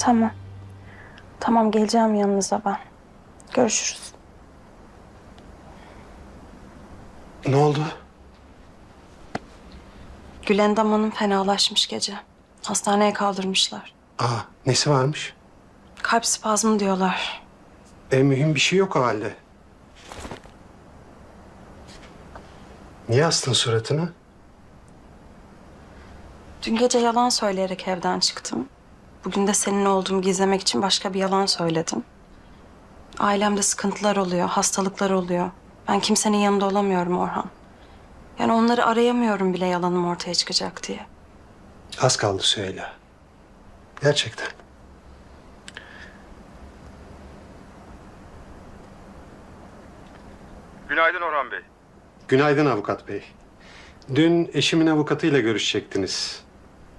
Tamam. Tamam geleceğim yanınıza ben. Görüşürüz. Ne oldu? Gülendam Hanım fenalaşmış gece. Hastaneye kaldırmışlar. Aa, nesi varmış? Kalp spazmı diyorlar. E mühim bir şey yok o halde. Niye astın suratını? Dün gece yalan söyleyerek evden çıktım. Bugün de senin olduğumu gizlemek için başka bir yalan söyledim. Ailemde sıkıntılar oluyor, hastalıklar oluyor. Ben kimsenin yanında olamıyorum Orhan. Yani onları arayamıyorum bile yalanım ortaya çıkacak diye. Az kaldı Süheyla. Gerçekten. Günaydın Orhan Bey. Günaydın avukat bey. Dün eşimin avukatıyla görüşecektiniz.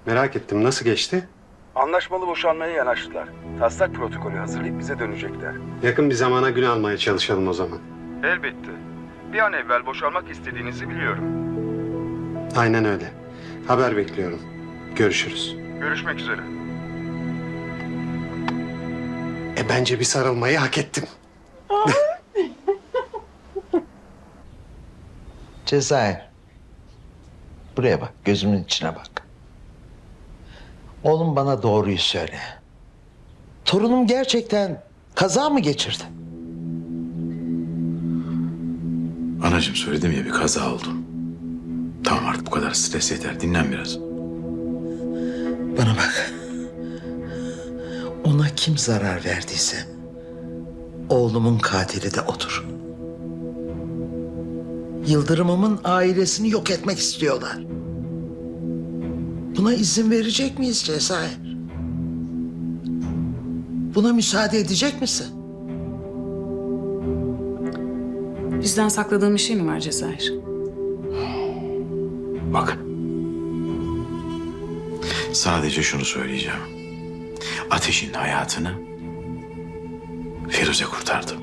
Merak ettim nasıl geçti? Anlaşmalı boşanmaya yanaştılar. Taslak protokolü hazırlayıp bize dönecekler. Yakın bir zamana gün almaya çalışalım o zaman. Elbette. Bir an evvel boşanmak istediğinizi biliyorum. Aynen öyle. Haber bekliyorum. Görüşürüz. Görüşmek üzere. E bence bir sarılmayı hak ettim. Cezayir. Buraya bak, gözümün içine bak. Oğlum bana doğruyu söyle. Torunum gerçekten kaza mı geçirdi? Anacığım söyledim ya bir kaza oldu. Tamam artık bu kadar stres yeter. Dinlen biraz. Bana bak. Ona kim zarar verdiyse oğlumun katili de odur. Yıldırımımın ailesini yok etmek istiyorlar. Buna izin verecek miyiz Cezayir? Buna müsaade edecek misin? Bizden sakladığın bir şey mi var Cezayir? Bak. Sadece şunu söyleyeceğim. Ateşin hayatını Firuze kurtardı.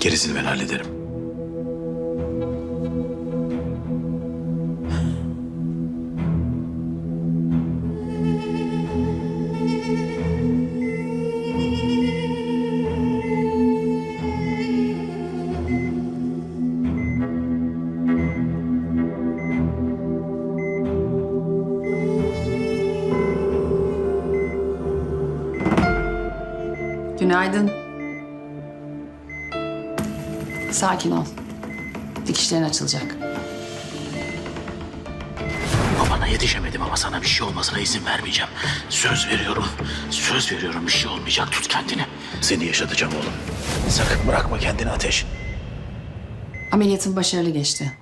Gerisini ben hallederim. Günaydın. Sakin ol. Dikişlerin açılacak. Babana yetişemedim ama sana bir şey olmasına izin vermeyeceğim. Söz veriyorum. Söz veriyorum bir şey olmayacak. Tut kendini. Seni yaşatacağım oğlum. Sakın bırakma kendini ateş. Ameliyatın başarılı geçti.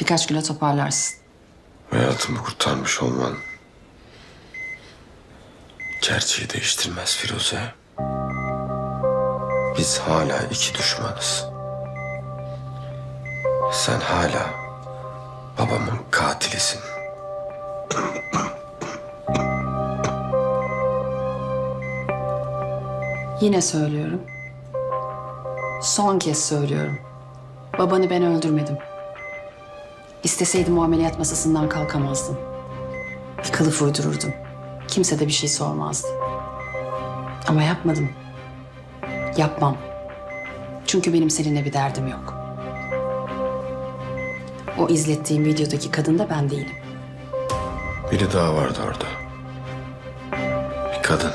Birkaç güne toparlarsın. Hayatımı kurtarmış olman gerçeği değiştirmez Firuze. Biz hala iki düşmanız. Sen hala babamın katilisin. Yine söylüyorum. Son kez söylüyorum. Babanı ben öldürmedim. İsteseydim o ameliyat masasından kalkamazdım. Bir kılıf uydururdum. Kimse de bir şey sormazdı. Ama yapmadım. Yapmam. Çünkü benim seninle bir derdim yok. O izlettiğim videodaki kadın da ben değilim. Biri daha vardı orada. Bir kadın.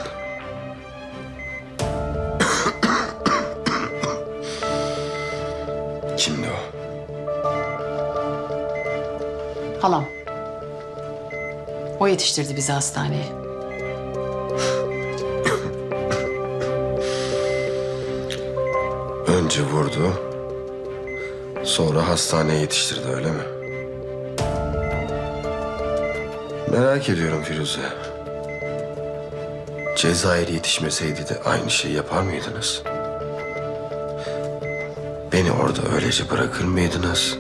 Kimdi o? Halam. O yetiştirdi bizi hastaneye. Önce vurdu. Sonra hastaneye yetiştirdi öyle mi? Merak ediyorum Firuze. Cezayir yetişmeseydi de aynı şeyi yapar mıydınız? Beni orada öylece bırakır mıydınız?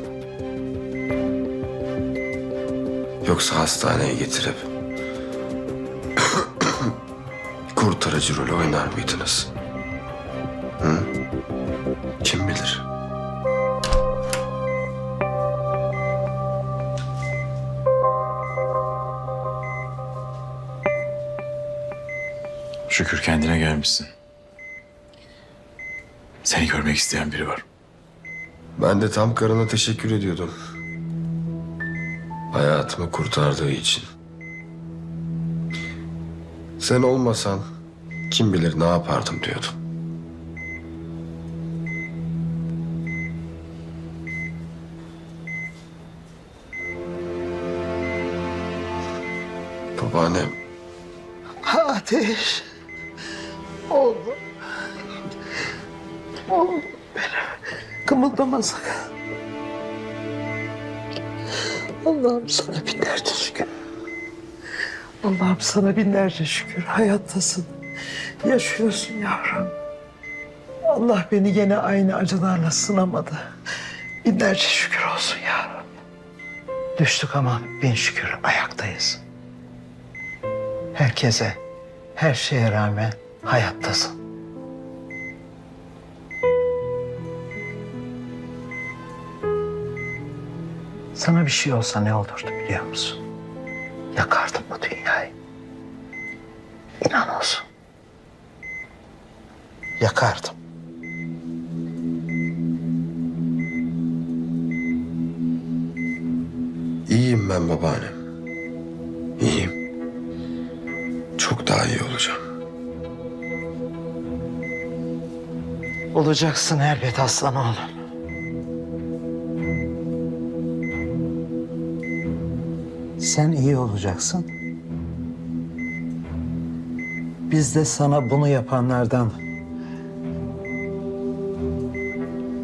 Yoksa hastaneye getirip kurtarıcı rolü oynar mıydınız? Kim bilir? Şükür kendine gelmişsin. Seni görmek isteyen biri var. Ben de tam karına teşekkür ediyordum. Hayatımı kurtardığı için. Sen olmasan kim bilir ne yapardım diyordum. Babaannem Ateş. Oğlum. Oğlum benim. Kımıldama sakın. Allah'ım sana binlerce şükür. Allah'ım sana binlerce şükür. Hayattasın. Yaşıyorsun yavrum. Allah beni gene aynı acılarla sınamadı. Binlerce şükür olsun yavrum. Düştük ama bin şükür ayaktayız. Herkese, her şeye rağmen hayattasın. Sana bir şey olsa ne olurdu biliyor musun? Yakardım bu dünyayı. İnan olsun. Yakardım. iyiyim ben babaannem. İyi olacağım. Olacaksın elbet aslan oğlum. Sen iyi olacaksın. Biz de sana bunu yapanlardan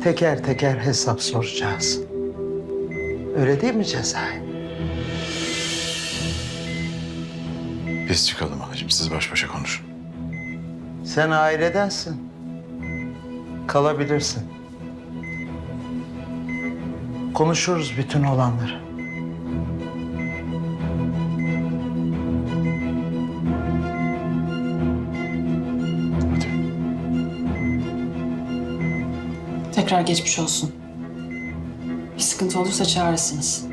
teker teker hesap soracağız. Öyle değil mi Cezayir? Biz çıkalım anacığım. Siz baş başa konuşun. Sen ailedensin. Kalabilirsin. Konuşuruz bütün olanları. Hadi. Tekrar geçmiş olsun. Bir sıkıntı olursa çağırırsınız.